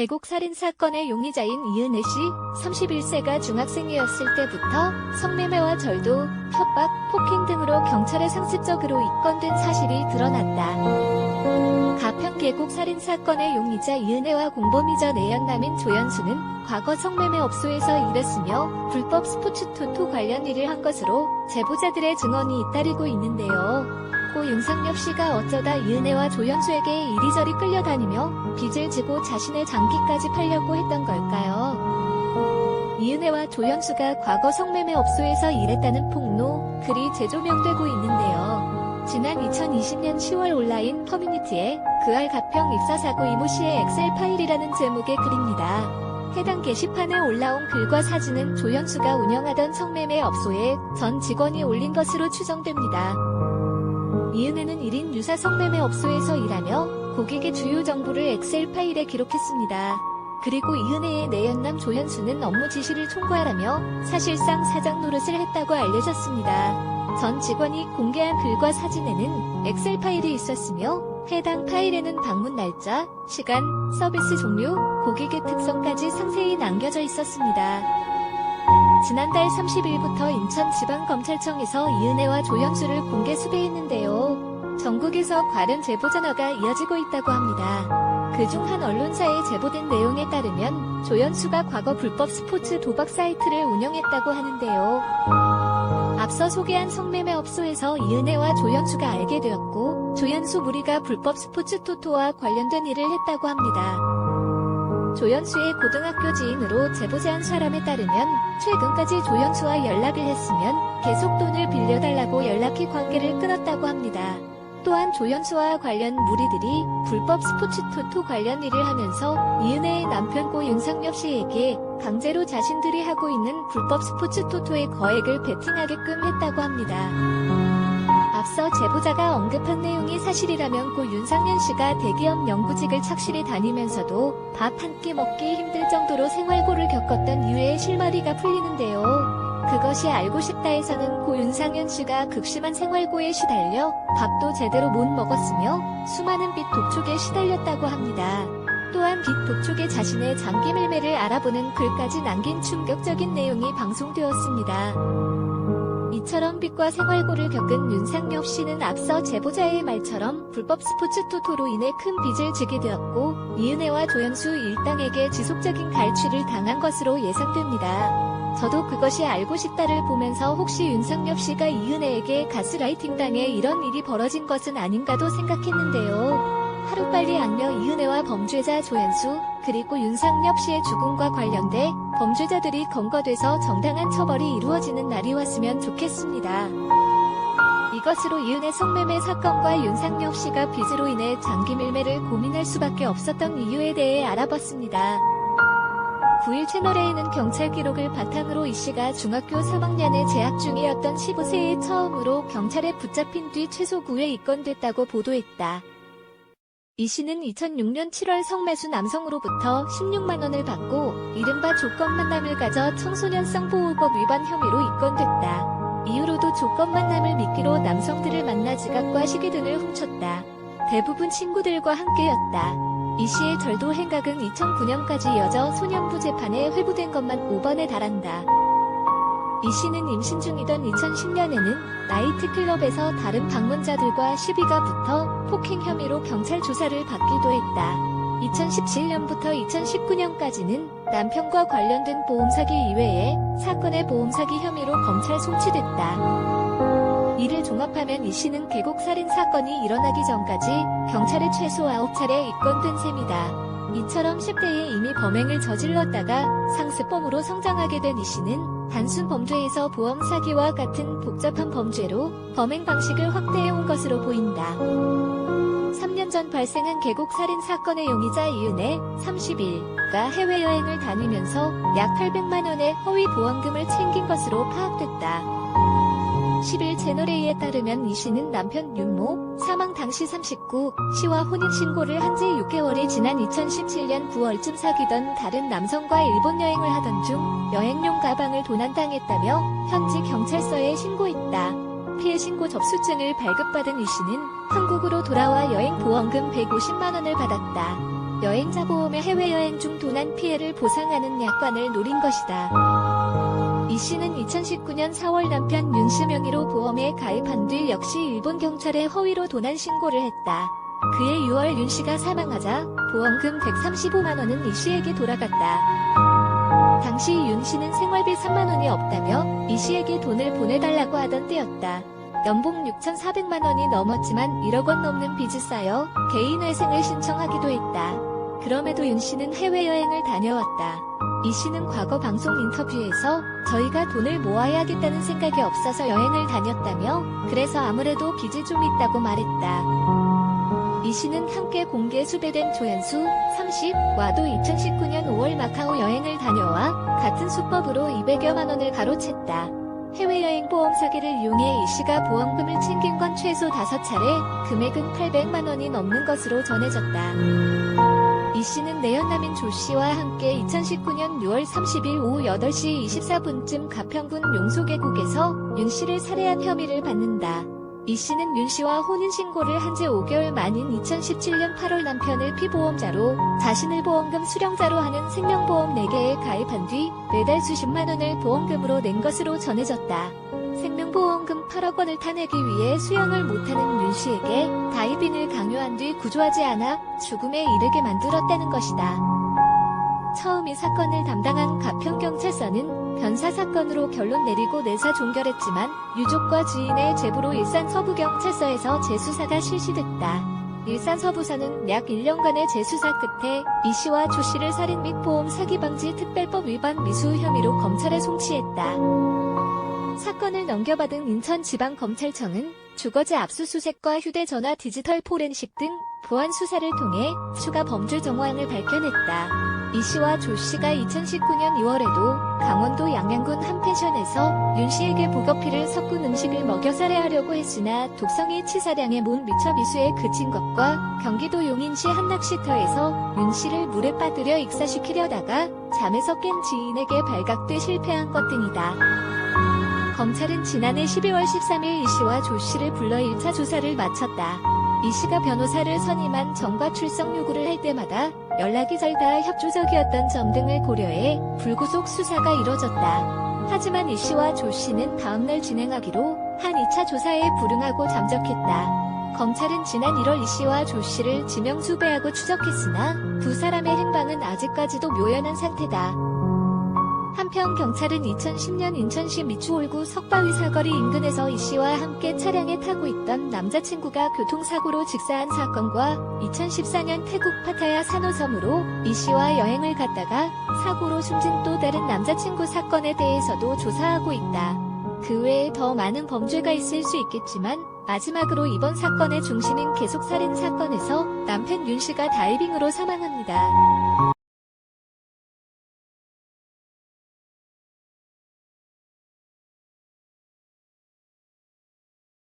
계곡 살인 사건의 용의자인 이은혜 씨, 31세가 중학생이었을 때부터 성매매와 절도, 협박, 폭행 등으로 경찰에 상습적으로 입건된 사실이 드러났다. 가평 계곡 살인 사건의 용의자 이은혜와 공범이자 내연남인 조연수는 과거 성매매 업소에서 일했으며 불법 스포츠 토토 관련 일을 한 것으로 제보자들의 증언이 잇따르고 있는데요. 고 윤상엽 씨가 어쩌다 이은혜와 조연수에게 이리저리 끌려다니며 빚을 지고 자신의 장기까지 팔려고 했던 걸까요? 이은혜와 조연수가 과거 성매매 업소에서 일했다는 폭로, 글이 재조명되고 있는데요. 지난 2020년 10월 온라인 커뮤니티에 그알 가평 입사사고 이모 씨의 엑셀 파일이라는 제목의 글입니다. 해당 게시판에 올라온 글과 사진은 조연수가 운영하던 성매매 업소에 전 직원이 올린 것으로 추정됩니다. 이은혜는 1인 유사 성매매 업소에서 일하며 고객의 주요 정보를 엑셀 파일에 기록했습니다. 그리고 이은혜의 내연남 조연수는 업무 지시를 총괄하며 사실상 사장 노릇을 했다고 알려졌습니다. 전 직원이 공개한 글과 사진에는 엑셀 파일이 있었으며 해당 파일에는 방문 날짜, 시간, 서비스 종류, 고객의 특성까지 상세히 남겨져 있었습니다. 지난달 30일부터 인천지방검찰청에서 이은혜와 조연수를 공개 수배했는데요. 전국에서 관련 제보 전화가 이어지고 있다고 합니다. 그중 한 언론사에 제보된 내용에 따르면 조연수가 과거 불법 스포츠 도박 사이트를 운영했다고 하는데요. 앞서 소개한 성매매 업소에서 이은혜와 조연수가 알게 되었고 조연수 무리가 불법 스포츠 토토와 관련된 일을 했다고 합니다. 조연수의 고등학교 지인으로 제보자한 사람에 따르면 최근까지 조연수와 연락을 했으면 계속 돈을 빌려달라고 연락해 관계를 끊었다고 합니다. 또한 조연수와 관련 무리들이 불법 스포츠 토토 관련 일을 하면서 이은혜의 남편 고 윤상엽 씨에게 강제로 자신들이 하고 있는 불법 스포츠 토토의 거액을 베팅하게끔 했다고 합니다. 앞서 제보자가 언급한 내용이 사실이라면 고 윤상현 씨가 대기업 연구직을 착실히 다니면서도 밥 한 끼 먹기 힘들 정도로 생활고를 겪었던 이유의 실마리가 풀리는데요. 그것이 알고 싶다에서는 고 윤상현 씨가 극심한 생활고에 시달려 밥도 제대로 못 먹었으며 수많은 빚 독촉에 시달렸다고 합니다. 또한 빚 독촉에 자신의 장기 밀매를 알아보는 글까지 남긴 충격적인 내용이 방송되었습니다. 이처럼 빚과 생활고를 겪은 윤상엽 씨는 앞서 제보자의 말처럼 불법 스포츠 토토로 인해 큰 빚을 지게 되었고 이은혜와 조연수 일당에게 지속적인 갈취를 당한 것으로 예상됩니다. 저도 그것이 알고 싶다를 보면서 혹시 윤상엽 씨가 이은혜에게 가스라이팅 당해 이런 일이 벌어진 것은 아닌가도 생각했는데요. 하루빨리 악녀 이은혜와 범죄자 조연수 그리고 윤상엽 씨의 죽음과 관련돼 범죄자들이 검거돼서 정당한 처벌이 이루어지는 날이 왔으면 좋겠습니다. 이것으로 이은혜 성매매 사건과 윤상엽 씨가 빚으로 인해 장기 밀매를 고민할 수밖에 없었던 이유에 대해 알아봤습니다. 9일 채널A는 경찰 기록을 바탕으로 이 씨가 중학교 3학년에 재학 중이었던 15세에 처음으로 경찰에 붙잡힌 뒤 최소 9회 입건됐다고 보도했다. 이 씨는 2006년 7월 성매수 남성으로부터 16만원을 받고 이른바 조건 만남을 가져 청소년성 보호법 위반 혐의로 입건됐다. 이후로도 조건 만남을 미끼로 남성들을 만나 지갑과 시계 등을 훔쳤다. 대부분 친구들과 함께였다. 이 씨의 절도 행각은 2009년까지 이어져 소년부 재판에 회부된 것만 5번에 달한다. 이 씨는 임신 중이던 2010년에는 나이트클럽에서 다른 방문자들과 시비가 붙어 폭행 혐의로 경찰 조사를 받기도 했다. 2017년부터 2019년까지는 남편과 관련된 보험 사기 이외에 사건의 보험 사기 혐의로 검찰 송치됐다. 이를 종합하면 이 씨는 계곡 살인 사건이 일어나기 전까지 경찰에 최소 9차례 입건된 셈이다. 이처럼 10대에 이미 범행을 저질렀다가 상습범으로 성장하게 된 이 씨는 단순 범죄에서 보험 사기와 같은 복잡한 범죄로 범행 방식을 확대해 온 것으로 보인다. 3년 전 발생한 계곡 살인 사건의 용의자 이은혜 30일가 해외여행을 다니면서 약 800만 원의 허위 보험금을 챙긴 것으로 파악됐다. 10일 채널A에 따르면 이 씨는 남편 윤모 사망 당시 39 씨와 혼인신고를 한 지 6개월이 지난 2017년 9월쯤 사귀던 다른 남성과 일본 여행을 하던 중 여행용 가방을 도난당했다며 현지 경찰서에 신고했다. 피해 신고 접수증을 발급받은 이 씨는 한국으로 돌아와 여행 보험금 150만 원을 받았다. 여행자 보험의 해외여행 중 도난 피해를 보상하는 약관을 노린 것이다. 이 씨는 2019년 4월 남편 윤 씨 명의로 보험에 가입한 뒤 역시 일본 경찰에 허위로 도난 신고를 했다. 그해 6월 윤 씨가 사망하자 보험금 135만 원은 이 씨에게 돌아갔다. 당시 윤 씨는 생활비 3만 원이 없다며 이 씨에게 돈을 보내달라고 하던 때였다. 연봉 6,400만 원이 넘었지만 1억 원 넘는 빚이 쌓여 개인 회생을 신청하기도 했다. 그럼에도 윤 씨는 해외여행을 다녀왔다. 이 씨는 과거 방송 인터뷰에서 저희가 돈을 모아야겠다는 생각이 없어서 여행을 다녔다며 그래서 아무래도 빚이 좀 있다고 말했다. 이 씨는 함께 공개 수배된 조현수 30와도 2019년 5월 마카오 여행을 다녀와 같은 수법으로 200여만 원을 가로챘다. 해외여행 보험 사기를 이용해 이 씨가 보험금을 챙긴 건 최소 5차례, 금액은 800만 원이 넘는 것으로 전해졌다. 이 씨는 내연남인 조 씨와 함께 2019년 6월 30일 오후 8시 24분쯤 가평군 용소계곡에서 윤 씨를 살해한 혐의를 받는다. 이 씨는 윤 씨와 혼인신고를 한 지 5개월 만인 2017년 8월 남편을 피보험자로 자신을 보험금 수령자로 하는 생명보험 4개에 가입한 뒤 매달 수십만 원을 보험금으로 낸 것으로 전해졌다. 생명보험금 8억 원을 타내기 위해 수령을 못하는 윤 씨에게 가입인을 강요한 뒤 구조하지 않아 죽음에 이르게 만들었다는 것이다. 처음 이 사건을 담당한 가평경찰서는 변사 사건으로 결론 내리고 내사 종결했지만 유족과 지인의 제보로 일산 서부경찰서에서 재수사가 실시됐다. 일산 서부서는 약 1년간의 재수사 끝에 이 씨와 조 씨를 살인 및 보험 사기 방지 특별법 위반 미수 혐의로 검찰에 송치했다. 사건을 넘겨받은 인천지방검찰청은 주거지 압수수색과 휴대전화 디지털 포렌식 등 보안 수사를 통해 추가 범죄 정황을 밝혀냈다. 이 씨와 조 씨가 2019년 2월에도 강원도 양양군 한 펜션에서 윤 씨에게 보거피를 섞은 음식을 먹여 살해하려고 했으나 독성이 치사량에 못 미쳐 미수에 그친 것과 경기도 용인시 한 낚시터에서 윤 씨를 물에 빠뜨려 익사시키려다가 잠에서 깬 지인에게 발각돼 실패한 것 등이다. 검찰은 지난해 12월 13일 이 씨와 조 씨를 불러 1차 조사를 마쳤다. 이 씨가 변호사를 선임한 정과 출석 요구를 할 때마다 연락이 절다 협조적이었던 점 등을 고려해 불구속 수사가 이뤄졌다. 하지만 이 씨와 조 씨는 다음날 진행하기로 한 2차 조사에 불응하고 잠적했다. 검찰은 지난 1월 이 씨와 조 씨를 지명수배하고 추적했으나 두 사람의 행방은 아직까지도 묘연한 상태다. 한편 경찰은 2010년 인천시 미추홀구 석바위 사거리 인근에서 이 씨와 함께 차량에 타고 있던 남자친구가 교통사고로 직사한 사건과 2014년 태국 파타야 산호섬으로 이 씨와 여행을 갔다가 사고로 숨진 또 다른 남자친구 사건에 대해서도 조사하고 있다. 그 외에 더 많은 범죄가 있을 수 있겠지만 마지막으로 이번 사건의 중심인 계속살인 사건에서 남편 윤 씨가 다이빙으로 사망합니다.